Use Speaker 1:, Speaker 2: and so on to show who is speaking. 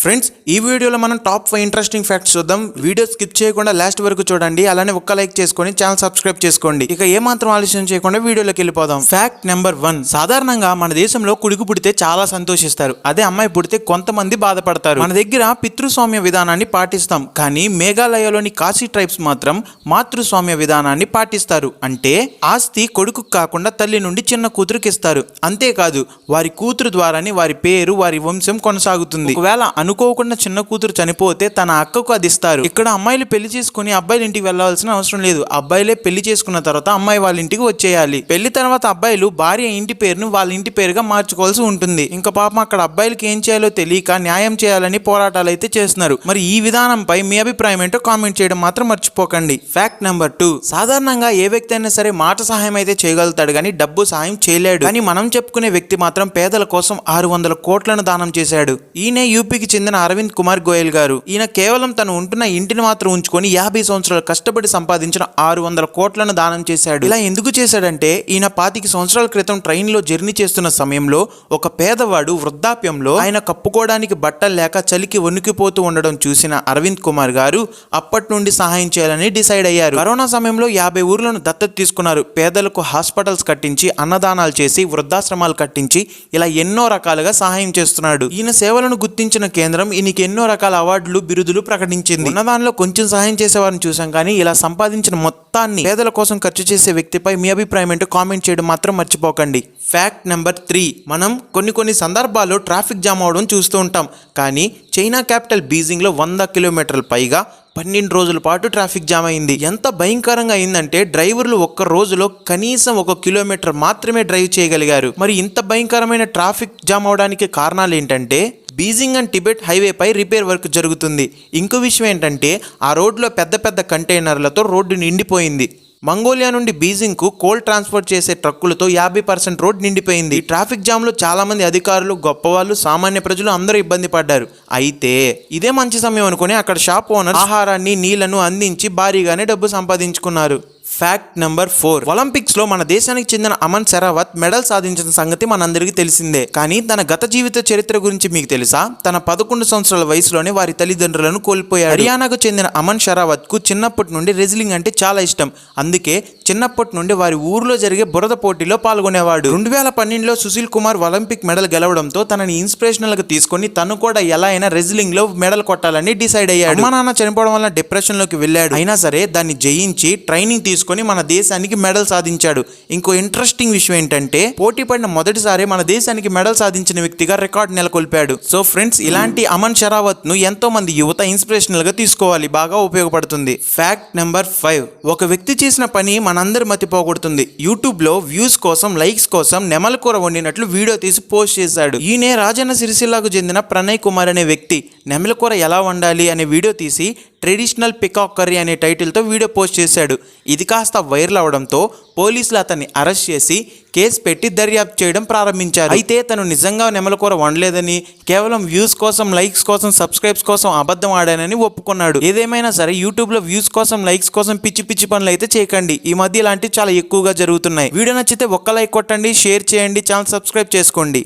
Speaker 1: Friends ఈ వీడియోలో మనం టాప్ ఫైవ్ ఇంట్రెస్టింగ్ ఫ్యాక్ట్స్ చూద్దాం. వీడియో స్కిప్ చేయకుండా లాస్ట్ వరకు చూడండి. అలానే ఒక్క లైక్ చేసుకొని ఛానల్ సబ్స్క్రైబ్ చేసుకోండి. ఇక ఏ మాత్రం ఆలస్యం చేయకుండా వీడియోలోకి వెళ్ళిపోదాం. ఫ్యాక్ట్ నెంబర్ వన్ సాధారణంగా మన దేశంలో కొడుకు పుడితే చాలా సంతోషిస్తారు. అదే అమ్మాయి పుడితే కొంతమంది బాధపడతారు. మన దగ్గర పితృస్వామ్య విధానాన్ని పాటిస్తాం. కానీ మేఘాలయలోని కాశీ ట్రైబ్స్ మాత్రం మాతృస్వామ్య విధానాన్ని పాటిస్తారు. అంటే ఆస్తి కొడుకు కాకుండా తల్లి నుండి చిన్న కూతురుకి ఇస్తారు అంతేకాదు వారి కూతురు ద్వారానే వారి పేరు వారి వంశం కొనసాగుతుంది. ఒకవేళ అనుకోకుండా చిన్న కూతురు చనిపోతే తన అక్కకు అది ఇస్తారు. ఇక్కడ అమ్మాయిలు పెళ్ళి చేసుకుని అబ్బాయిల ఇంటికి వెళ్ళాల్సిన అవసరం లేదు. అబ్బాయిలే పెళ్ళి చేసుకున్న తర్వాత అమ్మాయి వాళ్ళ ఇంటికి వచ్చేయాలి. పెళ్ళి తర్వాత అబ్బాయిలు భార్య ఇంటి పేరును వాళ్ళ ఇంటి పేరుగా మార్చుకోవాల్సి ఉంటుంది. ఇంకా పాపం అక్కడ అబ్బాయిలకి ఏం చేయాలో తెలియక న్యాయం చేయాలని పోరాటాలు అయితే చేస్తున్నారు. మరి ఈ విధానంపై మీ అభిప్రాయం ఏంటో కామెంట్ చేయడం మాత్రం మర్చిపోకండి. Fact number two. సాధారణంగా ఏ వ్యక్తి అయినా సరే మాట సహాయం అయితే చేయగలుగుతాడు కానీ డబ్బు సహాయం చేయలేడు. కానీ మనం చెప్పుకునే వ్యక్తి మాత్రం పేదల కోసం ఆరు వందల కోట్లను దానం చేశాడు. ఈయనే యూపీకి చెందిన అరవింద్ కుమార్ గోయల్ గారు. ఈయన కేవలం తను ఉంటున్న ఇంటిని మాత్రం ఉంచుకొని యాభై సంవత్సరాలు కష్టపడి సంపాదించిన ఆరు వందల కోట్లను దానం చేశాడు. ఇలా ఎందుకు చేశాడంటే ఈయన పాతిక సంవత్సరాల క్రితం ట్రైన్లో జర్నీ చేస్తున్న సమయంలో ఒక పేదవాడు వృద్ధాప్యంలో ఆయన కప్పుకోవడానికి బట్టలు లేక చలికి వణుకిపోతూ ఉండడం చూసిన అరవింద్ కుమార్ గారు అప్పటి నుండి సహాయం చేయాలని డిసైడ్ అయ్యారు. కరోనా సమయంలో యాభై ఊర్లను దత్తత తీసుకున్నారు. పేదలకు హాస్పిటల్స్ కట్టించి అన్నదానాలు చేసి వృద్ధాశ్రమాలు కట్టించి ఇలా ఎన్నో రకాలుగా సహాయం చేస్తున్నాడు. ఈయన సేవలను గుర్తించిన కేంద్రం ఈయనకి ఎన్నో రకాల అవార్డులు బిరుదులు ప్రకటించింది. ఉన్నదానిలో కొంచెం సహాయం చేసేవారిని చూసాం కానీ ఇలా సంపాదించిన మొత్తాన్ని పేదల కోసం ఖర్చు చేసే వ్యక్తిపై మీ అభిప్రాయం ఏంటో కామెంట్ చేయడం మాత్రం మర్చిపోకండి. Fact number three. మనం కొన్ని కొన్ని సందర్భాల్లో ట్రాఫిక్ జామ్ అవడం చూస్తూ ఉంటాం కానీ చైనా క్యాపిటల్ బీజింగ్లో వంద కిలోమీటర్ల పైగా పన్నెండు రోజుల పాటు ట్రాఫిక్ జామ్ అయింది. ఎంత భయంకరంగా అయిందంటే డ్రైవర్లు ఒక్క రోజులో కనీసం ఒక కిలోమీటర్ మాత్రమే డ్రైవ్ చేయగలిగారు. మరి ఇంత భయంకరమైన ట్రాఫిక్ జామ్ అవడానికి కారణాలు ఏంటంటే బీజింగ్ అండ్ టిబెట్ హైవేపై రిపేర్ వర్క్ జరుగుతుంది. ఇంకో విషయం ఏంటంటే ఆ రోడ్లో పెద్ద పెద్ద కంటైనర్లతో రోడ్డు నిండిపోయింది. మంగోలియా నుండి బీజింగ్కు కోల్ ట్రాన్స్పోర్ట్ చేసే ట్రక్కులతో యాభై పర్సెంట్ రోడ్ నిండిపోయింది. ఈ ట్రాఫిక్ జామ్లో చాలామంది అధికారులు గొప్పవాళ్ళు సామాన్య ప్రజలు అందరూ ఇబ్బంది పడ్డారు. అయితే ఇదే మంచి సమయం అనుకుని అక్కడ షాప్ ఓనర్ ఆహారాన్ని నీళ్ళను అందించి భారీగానే డబ్బు సంపాదించుకున్నారు. ఫ్యాక్ట్ నెంబర్ ఫోర్ ఒలింపిక్స్లో మన దేశానికి చెందిన అమన్ శరావత్ మెడల్ సాధించిన సంగతి మనందరికీ తెలిసిందే. కానీ తన గత జీవిత చరిత్ర గురించి మీకు తెలుసా? తన పదకొండు సంవత్సరాల వయసులోనే వారి తల్లిదండ్రులను కోల్పోయారు హర్యానాకు చెందిన అమన్ షరావత్కు చిన్నప్పటి నుండి రెజ్లింగ్ అంటే చాలా ఇష్టం. అందుకే చిన్నప్పటి నుండి వారి ఊర్లో జరిగే బురద పోటీలో పాల్గొనేవాడు. రెండు వేల పన్నెండులో సుశీల్ కుమార్ ఒలింపిక్ మెడల్ గెలవడంతో తనని ఇన్స్పిరేషనల్గా తీసుకొని తను కూడా ఎలా అయినా రెజ్లింగ్లో మెడల్ కొట్టాలని డిసైడ్ అయ్యాడు. మా నాన్న చనిపోవడం వల్ల డిప్రెషన్లోకి వెళ్ళాడు. అయినా సరే దాన్ని జయించి ట్రైనింగ్ తీసుకుని మన దేశానికి మెడల్ సాధించాడు. ఇంకో ఇంట్రెస్టింగ్ విషయం ఏంటంటే పోటీ పడిన మొదటిసారి మన దేశానికి మెడల్ సాధించిన వ్యక్తిగా రికార్డ్ నెలకొల్పాడు. సో ఫ్రెండ్స్ ఇలాంటి అమన్ షరావత్ను ఎంతో మంది యువత ఇన్స్పిరేషనల్గా తీసుకోవాలి బాగా ఉపయోగపడుతుంది. ఫ్యాక్ట్ నెంబర్ ఫైవ్ ఒక వ్యక్తి చేసిన పని మనందరి మతిపోగొడుతుంది యూట్యూబ్లో వ్యూస్ కోసం లైక్స్ కోసం నెమల కూర వండినట్లు వీడియో తీసి పోస్ట్ చేశాడు. ఈయనే రాజన్న సిరిసిల్లాకు చెందిన ప్రణయ్ కుమార్ అనే వ్యక్తి నెమల కూర ఎలా వండాలి అనే వీడియో తీసి ట్రెడిషనల్ పికాక్ కర్రీ అనే టైటిల్తో వీడియో పోస్ట్ చేశాడు. ఇది కాస్త వైరల్ అవడంతో పోలీసులు అతన్ని అరెస్ట్ చేసి కేసు పెట్టి దర్యాప్తు చేయడం ప్రారంభించారు. అయితే తను నిజంగా నెమలకూర వండలేదని కేవలం వ్యూస్ కోసం లైక్స్ కోసం సబ్స్క్రైబ్స్ కోసం అబద్ధం ఆడానని ఒప్పుకున్నాడు. ఏదేమైనా సరే యూట్యూబ్లో వ్యూస్ కోసం లైక్స్ కోసం పిచ్చి పిచ్చి పనులు అయితే చేయకండి. ఈ మధ్య ఇలాంటివి చాలా ఎక్కువగా జరుగుతున్నాయి. వీడియో నచ్చితే ఒక్క లైక్ కొట్టండి షేర్ చేయండి ఛానల్ సబ్స్క్రైబ్ చేసుకోండి.